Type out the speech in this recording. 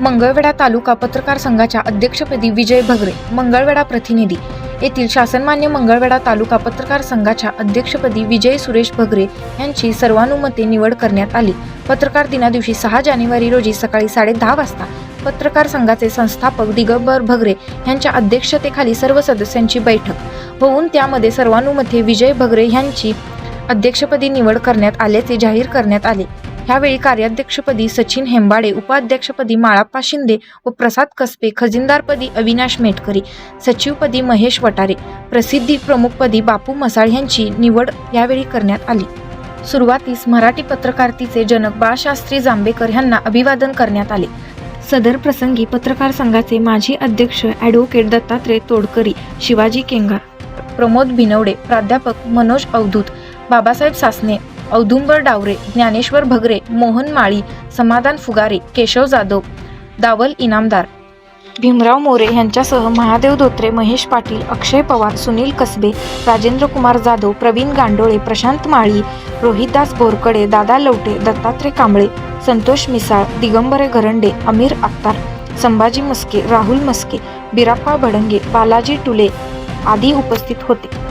मंगळवेढा तालुका पत्रकार संघाच्या अध्यक्षपदी विजय भगरे मंगळवेढा प्रतिनिधी. येथील शासनमान्य मंगळवेढा तालुका पत्रकार संघाच्या अध्यक्षपदी विजय सुरेश भगरे यांची सर्वानुमते निवड करण्यात आली. पत्रकार दिनादिवशी सहा जानेवारी रोजी सकाळी साडेदहा वाजता पत्रकार संघाचे संस्थापक दिगंबर भगरे यांच्या अध्यक्षतेखाली सर्व सदस्यांची बैठक. होऊन त्यामध्ये सर्वानुमते विजय भगरे यांची अध्यक्षपदी निवड करण्यात आल्याचे जाहीर करण्यात आले. ह्यावेळी कार्याध्यक्षपदी सचिन हेंबाडे उपाध्यक्षपदी माळाप्पा शिंदे व प्रसाद कसबे खजिनदारपदी अविनाश मेटकरी सचिवपदी महेश वटारे प्रसिद्धी प्रमुखपदी बापू मसाळ यांची निवड यावेळी करण्यात आली. सुरुवातीस मराठी पत्रकारितेचे जनक बाळशास्त्री जांभेकर यांना अभिवादन करण्यात आले. सदर प्रसंगी पत्रकार संघाचे माजी अध्यक्ष ॲडव्होकेट दत्तात्रय तोडकरी शिवाजी केंगार प्रमोद बिनवडे प्राध्यापक मनोज अवधूत बाबासाहेब सासने औदुंबर डावरे ज्ञानेश्वर भगरे मोहन माळी समाधान फुगारे केशव जाधव दावल इनामदार. भीमराव मोरे यांच्यासह महादेव धोत्रे महेश पाटील अक्षय पवार सुनील कसबे राजेंद्र कुमार जाधव प्रवीण गांडोळे प्रशांत माळी रोहितदास बोरकडे दादा लवटे दत्तात्रय कांबळे संतोष मिसाळ दिगंबरे घरंडे अमीर अख्तार संभाजी मस्के राहुल मस्के बिराप्पा भडंगे बालाजी टुले आदी उपस्थित होते.